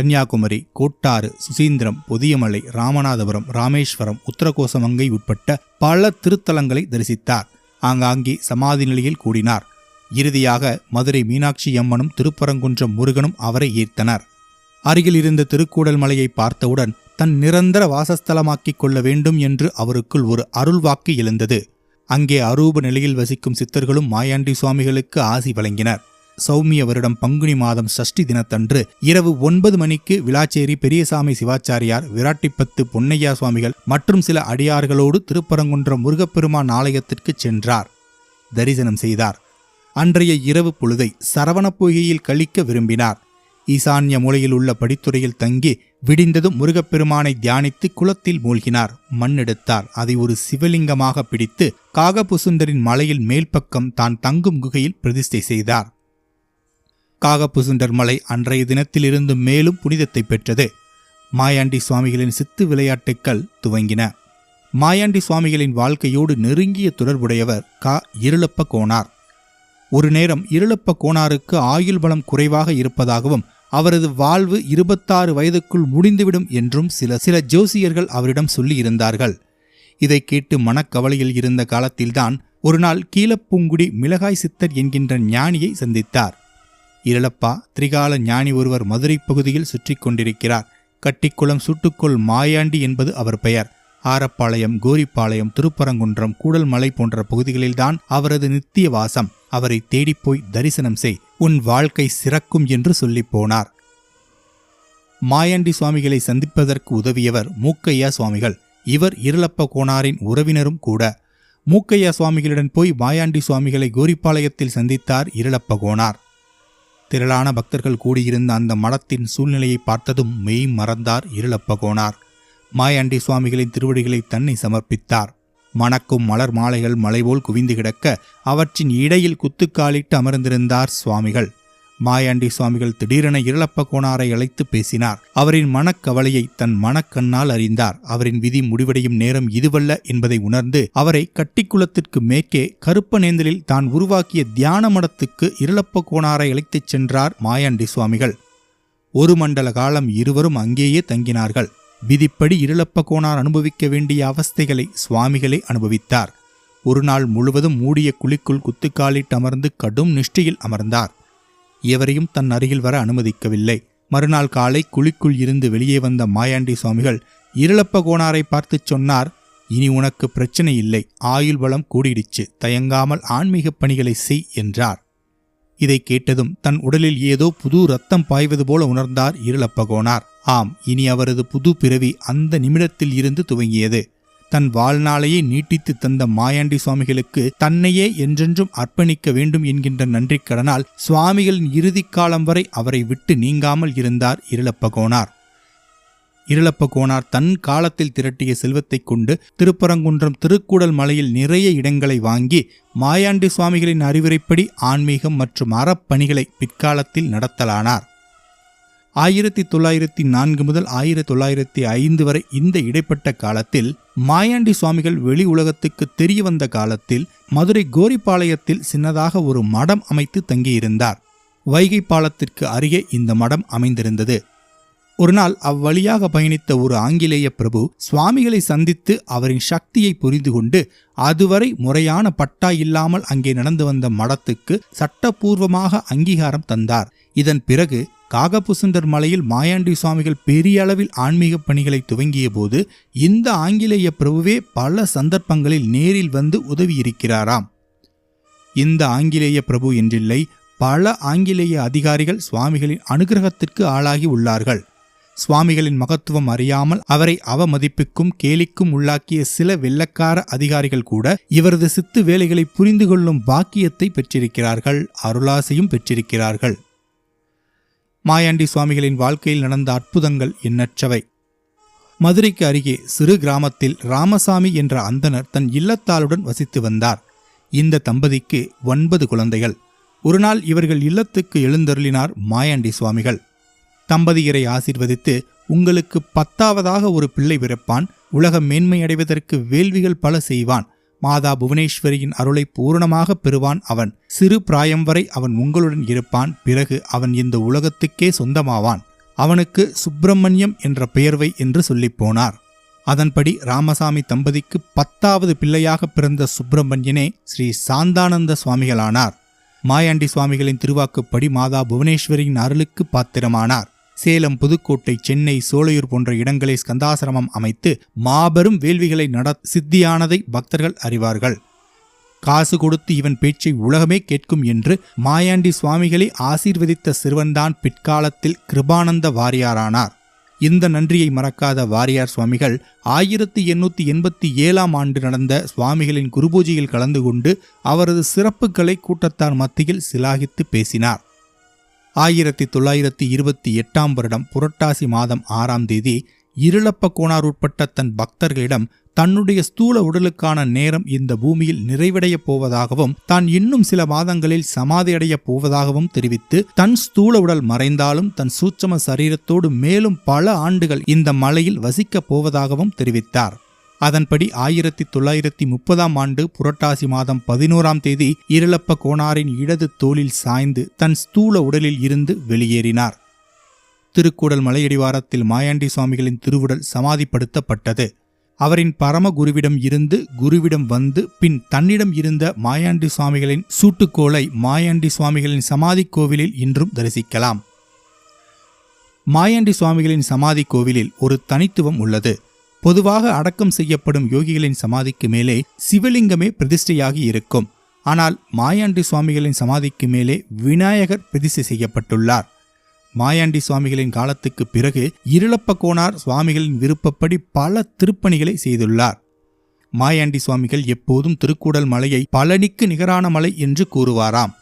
கன்னியாகுமரி கோட்டாறு சுசீந்திரம் பொதியமலை ராமநாதபுரம் ராமேஸ்வரம் உத்தரகோசமங்கை உட்பட்ட பல திருத்தலங்களை தரிசித்தார். ஆங்காங்கே சமாதி நிலையில் கூடினார். இறுதியாக மதுரை மீனாட்சி அம்மனும் திருப்பரங்குன்றம் முருகனும் அவரை ஈர்த்தனர். அருகில் இருந்த திருக்கூடல் மலையை பார்த்தவுடன் தன் நிரந்தர வாசஸ்தலமாக்கிக் கொள்ள வேண்டும் என்று அவருக்குள் ஒரு அருள்வாக்கு எழுந்தது. அங்கே அரூப நிலையில் வசிக்கும் சித்தர்களும் மாயாண்டி சுவாமிகளுக்கு ஆசி வழங்கினர். சௌமிய வருடம் பங்குனி மாதம் சஷ்டி தினத்தன்று இரவு ஒன்பது மணிக்கு விளாச்சேரி பெரியசாமி சிவாச்சாரியார் விராட்டிப்பத்து பொன்னையா சுவாமிகள் மற்றும் சில அடியார்களோடு திருப்பரங்குன்றம் முருகப்பெருமான் ஆலயத்திற்கு சென்றார். தரிசனம் செய்தார். அன்றைய இரவு பொழுதை சரவணப் பொய்கையில் கழிக்க விரும்பினார். ஈசான்ய மூலையில் உள்ள படித்துறையில் தங்கி விடிந்ததும் முருகப்பெருமானை தியானித்து குளத்தில் மூழ்கினார். மண்ணெடுத்தார். அதை ஒரு சிவலிங்கமாக பிடித்து காகபுசுந்தரின் மலையில் மேல்பக்கம் தான் தங்கும் குகையில் பிரதிஷ்டை செய்தார். காகபுசுண்டர் மலை அன்றைய தினத்திலிருந்து மேலும் புனிதத்தை பெற்றது. மாயாண்டி சுவாமிகளின் சித்து விளையாட்டுக்கள் துவங்கின. மாயாண்டி சுவாமிகளின் வாழ்க்கையோடு நெருங்கிய தொடர்புடையவர் கா. இருளப்ப கோனார் ஒரு நேரம் இருளப்ப கோனாருக்கு ஆயுள் பலம் குறைவாக இருப்பதாகவும் அவரது வாழ்வு இருபத்தாறு வயதுக்குள் முடிந்துவிடும் என்றும் சில சில ஜோசியர்கள் அவரிடம் சொல்லியிருந்தார்கள். இதை கேட்டு மனக்கவலையில் இருந்த காலத்தில்தான் ஒருநாள் கீழப்பூங்குடி மிளகாய் சித்தர் என்கின்ற ஞானியை சந்தித்தார். இருளப்பா திரிகால ஞானி ஒருவர் மதுரை பகுதியில் சுற்றி கொண்டிருக்கிறார். கட்டிக்குளம் சுட்டுக்கோள் மாயாண்டி என்பது அவர் பெயர். ஆரப்பாளையம் கோரிப்பாளையம் திருப்பரங்குன்றம் கூடல்மலை போன்ற பகுதிகளில்தான் அவரது நித்திய வாசம். அவரை தேடிப்போய் தரிசனம் செய் உன் வாழ்க்கை சிறக்கும் என்று சொல்லிப் போனார். மாயாண்டி சுவாமிகளை சந்திப்பதற்கு உதவியவர் மூக்கையா சுவாமிகள். இவர் இருளப்ப கோனாரின் உறவினரும் கூட. மூக்கையா சுவாமிகளுடன் போய் மாயாண்டி சுவாமிகளை கோரிப்பாளையத்தில் சந்தித்தார் இருளப்ப கோனார். திரளான பக்தர்கள் கூடியிருந்த அந்த மடத்தின் சூழ்நிலையை பார்த்ததும் மெய் மறந்தார் இருளப்பகோனார். மாயாண்டி சுவாமிகளின் திருவடிகளை தன்னை சமர்ப்பித்தார். மணக்கும் மலர் மாலைகள் மலைபோல் குவிந்து கிடக்க அவற்றின் இடையில் குத்துக்காலிட்டு அமர்ந்திருந்தார் சுவாமிகள். மாயாண்டி சுவாமிகள் திடீரென இருளப்ப கோணாரை அழைத்து பேசினார். அவரின் மனக்கவலையை தன் மனக்கண்ணால் அறிந்தார். அவரின் விதி முடிவடையும் நேரம் இதுவல்ல என்பதை உணர்ந்து அவரை கட்டிக்குளத்திற்கு மேற்கே கருப்ப நேந்தலில் தான் உருவாக்கிய தியான மடத்துக்கு இருளப்ப கோணாரை அழைத்துச் சென்றார் மாயாண்டி சுவாமிகள். ஒரு மண்டல காலம் இருவரும் அங்கேயே தங்கினார்கள். விதிப்படி இருளப்ப கோணார் அனுபவிக்க வேண்டிய அவஸ்தைகளை சுவாமிகளே அனுபவித்தார். ஒரு நாள் முழுவதும் மூடிய குழிக்குள் குத்துக்காலிட்டு அமர்ந்து கடும் நிஷ்டியில் அமர்ந்தார். எவரையும் தன் அருகில் வர அனுமதிக்கவில்லை. மறுநாள் காலை குழிக்குள் இருந்து வெளியே வந்த மாயாண்டி சுவாமிகள் இருளப்ப கோணாரை பார்த்துச் சொன்னார் இனி உனக்கு பிரச்சனை இல்லை ஆயுள் பலம் கூடிடுச்சு தயங்காமல் ஆன்மீகப் பணிகளை செய் என்றார். இதை கேட்டதும் தன் உடலில் ஏதோ புது ரத்தம் பாய்வது போல உணர்ந்தார் இருளப்பகோனார் ஆம் இனி அவரது புது பிறவி அந்த நிமிடத்தில் இருந்து துவங்கியது. தன் வாழ்நாளையே நீட்டித்து தந்த மாயாண்டி சுவாமிகளுக்கு தன்னையே என்றென்றும் அர்ப்பணிக்க வேண்டும் என்கின்ற நன்றிக்கடனால் சுவாமிகளின் இறுதி காலம் வரை அவரை விட்டு நீங்காமல் இருந்தார் இருளப்பகோனார். இருளப்ப கோனார் தன் காலத்தில் திரட்டிய செல்வத்தைக் கொண்டு திருப்பரங்குன்றம் திருக்கூடல் மலையில் நிறைய இடங்களை வாங்கி மாயாண்டி சுவாமிகளின் அறிவுரைப்படி ஆன்மீகம் மற்றும் அறப்பணிகளை பிற்காலத்தில் நடத்தலானார். ஆயிரத்தி தொள்ளாயிரத்தி நான்கு முதல் ஆயிரத்தி தொள்ளாயிரத்தி ஐந்து வரை இந்த இடைப்பட்ட காலத்தில் மாயாண்டி சுவாமிகள் வெளி உலகத்துக்கு தெரிய வந்த காலத்தில் மதுரை கோரிப்பாளையத்தில் சின்னதாக ஒரு மடம் அமைத்து தங்கியிருந்தார். வைகை பாலத்திற்கு அருகே இந்த மடம் அமைந்திருந்தது. ஒரு நாள் அவ்வழியாக பயணித்த ஒரு ஆங்கிலேய பிரபு சுவாமிகளை சந்தித்து அவரின் சக்தியை புரிந்து கொண்டு அதுவரை முறையான பட்டா இல்லாமல் அங்கே நடந்து வந்த மடத்துக்கு சட்டபூர்வமாக அங்கீகாரம் தந்தார். இதன் பிறகு காகபுசுந்தர் மலையில் மாயாண்டி சுவாமிகள் பெரிய அளவில் ஆன்மீக பணிகளை துவங்கிய போது இந்த ஆங்கிலேய பிரபுவே பல சந்தர்ப்பங்களில் நேரில் வந்து உதவியிருக்கிறாராம். இந்த ஆங்கிலேய பிரபு என்றில்லை பல ஆங்கிலேய அதிகாரிகள் சுவாமிகளின் அனுகிரகத்திற்கு ஆளாகி உள்ளார்கள். சுவாமிகளின் மகத்துவம் அறியாமல் அவரை அவமதிப்புக்கும் கேலிக்கும் உள்ளாக்கிய சில வெள்ளக்கார அதிகாரிகள் கூட இவரது சித்து வேலைகளை புரிந்து கொள்ளும் பாக்கியத்தை பெற்றிருக்கிறார்கள் அருளாசையும் பெற்றிருக்கிறார்கள். மாயாண்டி சுவாமிகளின் வாழ்க்கையில் நடந்த அற்புதங்கள் எண்ணற்றவை. மதுரைக்கு அருகே சிறு கிராமத்தில் ராமசாமி என்ற அந்தனர் தன் இல்லத்தாளுடன் வசித்து வந்தார். இந்த தம்பதிக்கு ஒன்பது குழந்தைகள். ஒருநாள் இவர்கள் இல்லத்துக்கு எழுந்தருளினார் மாயாண்டி சுவாமிகள். தம்பதியரை ஆசிர்வதித்து உங்களுக்கு பத்தாவதாக ஒரு பிள்ளை பிறப்பான். உலக மேன்மையடைவதற்கு வேள்விகள் பல செய்வான். மாதா புவனேஸ்வரியின் அருளை பூரணமாக பெறுவான் அவன். சிறு பிராயம் வரை அவன் உங்களுடன் இருப்பான். பிறகு அவன் இந்த உலகத்துக்கே சொந்தமாவான். அவனுக்கு சுப்பிரமணியம் என்ற பெயர்வை என்று சொல்லிப் போனார். அதன்படி ராமசாமி தம்பதிக்கு பத்தாவது பிள்ளையாக பிறந்த சுப்பிரமணியனே ஸ்ரீ சாந்தானந்த சுவாமிகளானார். மாயாண்டி சுவாமிகளின் திருவாக்குப்படி மாதா புவனேஸ்வரியின் அருளுக்கு பாத்திரமானார். சேலம் புதுக்கோட்டை சென்னை சோலையூர் போன்ற இடங்களை ஸ்கந்தாசிரமம் அமைத்து மாபெரும் வேள்விகளை நட சித்தியானதை பக்தர்கள் அறிவார்கள். காசு கொடுத்து இவன் பேச்சை உலகமே கேட்கும் என்று மாயாண்டி சுவாமிகளை ஆசீர்வதித்த சிறுவன்தான் பிற்காலத்தில் கிருபானந்த வாரியாரானார். இந்த நன்றியை மறக்காத வாரியார் சுவாமிகள் ஆயிரத்தி எண்ணூற்றி எண்பத்தி ஏழாம் ஆண்டு நடந்த சுவாமிகளின் குருபூஜையில் கலந்து கொண்டு அவரது சிறப்புகளை கூட்டத்தார் மத்தியில் சிலாகித்து பேசினார். ஆயிரத்தி தொள்ளாயிரத்தி இருபத்தி எட்டாம் வருடம் புரட்டாசி மாதம் ஆறாம் தேதி இருளப்ப கோணார் உட்பட்ட தன் பக்தர்களிடம் தன்னுடைய ஸ்தூல உடலுக்கான நேரம் இந்த பூமியில் நிறைவடையப் போவதாகவும் தான் இன்னும் சில மாதங்களில் சமாதியடையப் போவதாகவும் தெரிவித்து தன் ஸ்தூல உடல் மறைந்தாலும் தன் சூட்சம சரீரத்தோடு மேலும் பல ஆண்டுகள் இந்த மலையில் வசிக்கப் போவதாகவும் தெரிவித்தார். அதன்படி ஆயிரத்தி தொள்ளாயிரத்தி முப்பதாம் ஆண்டு புரட்டாசி மாதம் பதினோராம் தேதி இருளப்ப கோணாரின் இடது தோளில் சாய்ந்து தன் ஸ்தூல உடலில் இருந்து வெளியேறினார். திருக்கூடல் மலையடிவாரத்தில் மாயாண்டி சுவாமிகளின் திருவுடல் சமாதிப்படுத்தப்பட்டது. அவரின் பரம குருவிடம் இருந்து குருவிடம் வந்து பின் தன்னிடம் இருந்த மாயாண்டி சுவாமிகளின் சூட்டுக்கோளை மாயாண்டி சுவாமிகளின் சமாதி கோவிலில் இன்றும் தரிசிக்கலாம். மாயாண்டி சுவாமிகளின் சமாதி கோவிலில் ஒரு தனித்துவம் உள்ளது. பொதுவாக அடக்கம் செய்யப்படும் யோகிகளின் சமாதிக்கு மேலே சிவலிங்கமே பிரதிஷ்டையாகி இருக்கும். ஆனால் மாயாண்டி சுவாமிகளின் சமாதிக்கு மேலே விநாயகர் பிரதிஷ்டை செய்யப்பட்டுள்ளார். மாயாண்டி சுவாமிகளின் காலத்துக்கு பிறகு இருளப்ப கோனார் சுவாமிகளின் விருப்பப்படி பல திருப்பணிகளை செய்துள்ளார். மாயாண்டி சுவாமிகள் எப்போதும் திருக்கூடல் மலையை பழனிக்கு நிகரான மலை என்று கூறுவாராம்.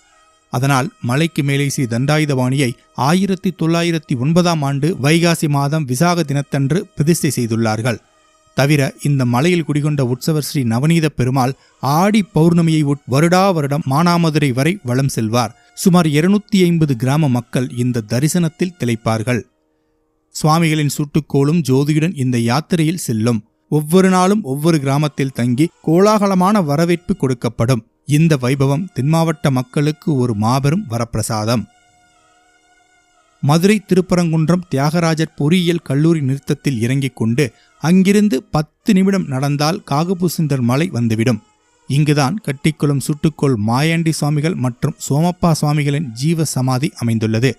அதனால் மலைக்கு மேலே ஸ்ரீ தண்டாயுதபாணியை ஆயிரத்தி தொள்ளாயிரத்தி ஒன்பதாம் ஆண்டு வைகாசி மாதம் விசாக தினத்தன்று பிரதிஷ்டை செய்துள்ளார்கள். தவிர இந்த மலையில் குடிகொண்ட உற்சவர் ஸ்ரீ நவநீத பெருமாள் ஆடி பௌர்ணமியை உட் வருடா வருடம் மானாமதுரை வரை வலம் செல்வார். சுமார் இருநூத்தி ஐம்பது கிராம மக்கள் இந்த தரிசனத்தில் திளைப்பார்கள். சுவாமிகளின் சுட்டுக்கோளும் ஜோதியுடன் இந்த யாத்திரையில் செல்லும். ஒவ்வொரு நாளும் ஒவ்வொரு கிராமத்தில் தங்கி கோலாகலமான வரவேற்பு கொடுக்கப்படும். இந்த வைபவம் தென்மாவட்ட மக்களுக்கு ஒரு மாபெரும் வரப்பிரசாதம். மதுரை திருப்பரங்குன்றம் தியாகராஜர் பொறியியல் கல்லூரி நிறுத்தத்தில் இறங்கிக் கொண்டு அங்கிருந்து பத்து நிமிடம் நடந்தால் காகபுசுந்தர் மலை வந்துவிடும். இங்குதான் கட்டிக்குளம் சுட்டுக்கோள் மாயாண்டி சுவாமிகள் மற்றும் சோமப்பா சுவாமிகளின் ஜீவ சமாதி அமைந்துள்ளது.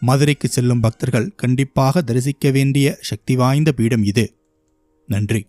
மதுரைக்கு செல்லும் பக்தர்கள் கண்டிப்பாக தரிசிக்க வேண்டிய சக்தி வாய்ந்த பீடம் இது. நன்றி.